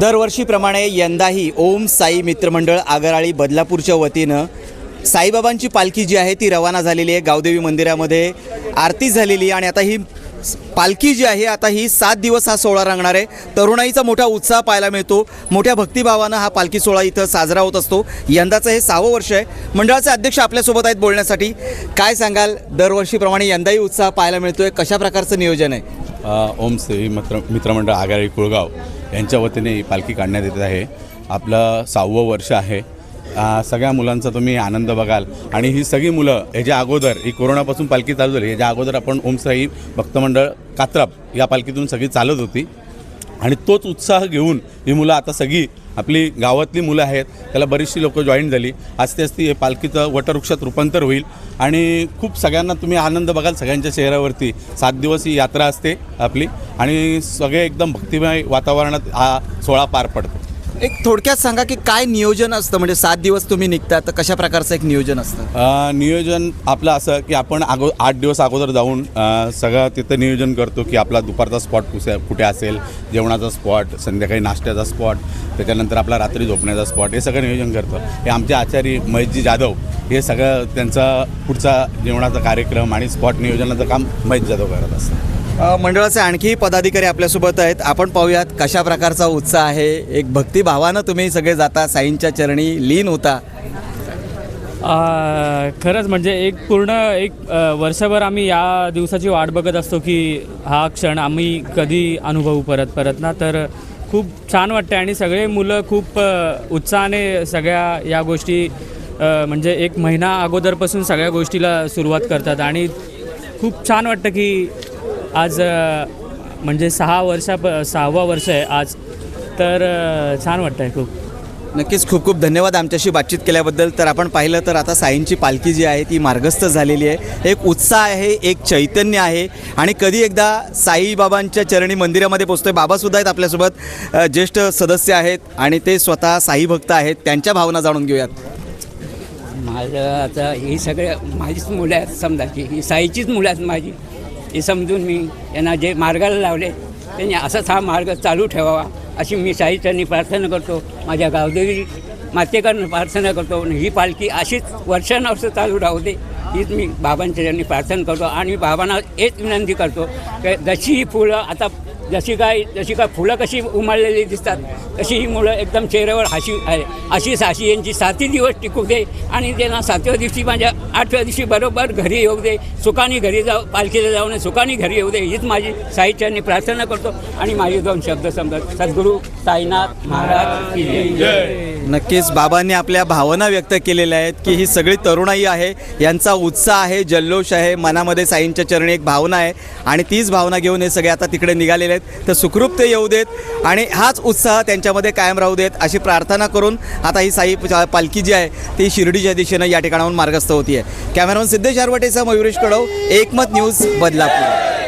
दरवर्षीप्रमाणे यंदाही ओम साई मित्रमंडळ आगराळी बदलापूरच्या वतीनं साईबाबांची पालखी जी आहे ती रवाना झालेली आहे. गावदेवी मंदिरामध्ये आरती झालेली आहे आणि आता ही पालखी जी आहे आता ही सात दिवस हा सोहळा रंगणार आहे. तरुणाईचा मोठा उत्साह पाहायला मिळतो. मोठ्या भक्तिभावानं हा पालखी सोहळा इथं साजरा होत असतो. यंदाचं हे सहावं वर्ष आहे. मंडळाचे अध्यक्ष आपल्यासोबत आहेत बोलण्यासाठी. काय सांगाल? दरवर्षीप्रमाणे यंदाही उत्साह पाहायला मिळतोय. कशा प्रकारचं नियोजन आहे? अ, ओम मित्र मित्रमंडळ आघाडी कुळगाव यांच्या वतीने ही पालखी काढण्यात येत आहे. आपलं सहावं वर्ष आहे. सगळ्या मुलांचा तुम्ही आनंद बघाल. आणि ही सगळी मुलं ह्याच्या अगोदर ही कोरोनापासून पालखी चालू झाली ह्याच्या अगोदर आपण ओमसाई भक्तमंडळ कात्रप या पालखीतून सगळी चालत होती. आणि तोच उत्साह घेऊन ही मुलं आता सगळी आपली गावातली मुलं आहेत त्याला बरीचशी लोकं जॉईन झाली. आस्ते आस्ते हे पालखीचं वटवृक्षात रूपांतर होईल. आणि खूप सगळ्यांना तुम्ही आनंद बघाल सगळ्यांच्या चेहऱ्यावरती. सात दिवस ही यात्रा असते आपली. आणि सगळे एकदम भक्तिमय वातावरणात हा सोहळा पार पडतो. एक थोडक्यात सांगा की काय नियोजन असतं? म्हणजे सात दिवस तुम्ही निघता तर कशा प्रकारचं एक नियोजन असतं? अ, नियोजन आपलं असं की आपण अगो आठ दिवस अगोदर जाऊन अ, सगळं तिथं नियोजन करतो की आपला दुपारचा स्पॉट कुठे कुठे असेल जेवणाचा स्पॉट संध्याकाळी नाश्त्याचा स्पॉट त्याच्यानंतर आपला रात्री झोपण्याचा स्पॉट हे सगळं नियोजन करतो. हे आमचे आचारी महेशजी जाधव हे सगळं त्यांचा पुढचा जेवणाचा कार्यक्रम आणि स्पॉट नियोजनाचं काम महेश जाधव करत असतात. मंडळाचे आणखी पदाधिकारी आपल्यासोबत आहेत. आपण पाहूयात कशा प्रकारचा उत्साह आहे. एक भक्तिभावानं तुम्ही सगळे जाता साईंच्या चरणी लीन होता. खरंच म्हणजे एक पूर्ण एक वर्षभर आम्ही या दिवसाची वाट बघत असतो की हा क्षण आम्ही कधी अनुभवू परत परत ना. तर खूप छान वाटते आणि सगळे मुलं खूप उत्साहाने सगळ्या या गोष्टी म्हणजे एक महिना अगोदरपासून सगळ्या गोष्टीला सुरुवात करतात. आणि खूप छान वाटतं की आज म्हणजे सहा वर्षा सहावा वर्ष आहे आज. तर छान वाटतं आहे खूप. नक्कीच खूप खूप धन्यवाद आमच्याशी बातचीत केल्याबद्दल. तर आपण पाहिलं तर आता साईंची पालखी जी आहे ती मार्गस्थ झालेली आहे. एक उत्साह आहे एक चैतन्य आहे. आणि कधी एकदा साईबाबांच्या चरणी मंदिरामध्ये पोचतोय. बाबासुद्धा आहेत आपल्यासोबत. ज्येष्ठ सदस्य आहेत आणि ते स्वतः साई भक्त आहेत. त्यांच्या भावना जाणून घेऊयात. माझं आता ही सगळे माझीच मुलं आहेत समजायची ही साईचीच मुलं आहेत माझी. हे समजून मी यांना जे मार्गाला लावले त्यांनी असाच हा मार्ग चालू ठेवावा अशी मी साहित्यांनी प्रार्थना करतो. माझ्या गावदेवी मातेकरनं प्रार्थना करतो आणि ही पालखी अशीच वर्षानुवर्ष चालू राहू दे हीच मी बाबांच्या यांनी प्रार्थना करतो. आणि बाबांना एक विनंती करतो की जशी ही फुलं आता जशी काय जशी काय फुलं कशी उमळलेली दिसतात तशी ही मुलं एकदम चेहऱ्यावर हाशी आहे. अशीच हाशी यांची सातही दिवस टिकू दे आणि त्यांना सातव्या दिवशी माझ्या आठव्या दिवशी बरोबर घरी येऊ दे. सुखानी घरी जाऊ पालखीला जाऊन सुखानी घरी येऊ दे. हीच माझी साहित्याने प्रार्थना करतो आणि माझे दोन शब्द समजत. सद्गुरू साईनाथ महाराज की जय. नक्कीच बाबांनी आपल्या भावना व्यक्त केलेल्या आहेत की ही सगळी तरुणाई आहे यांचा उत्साह आहे जल्लोष आहे मनामध्ये साईंच्या चरणी एक भावना आहे आणि तीच भावना घेऊन हे सगळे आता तिकडे निघालेले आहेत. तर सुखरूप ते येऊ देत आणि हाच उत्साह त्यांच्यामध्ये कायम राहू देत अशी प्रार्थना करून आता ही साई पालखी जी आहे ती शिर्डीच्या दिशेनं या ठिकाणाहून मार्गस्थ होती आहे कॅमेरामन सिद्धेश आरवटेचा मयुरेश कडव एकमत न्यूज बदलापूर.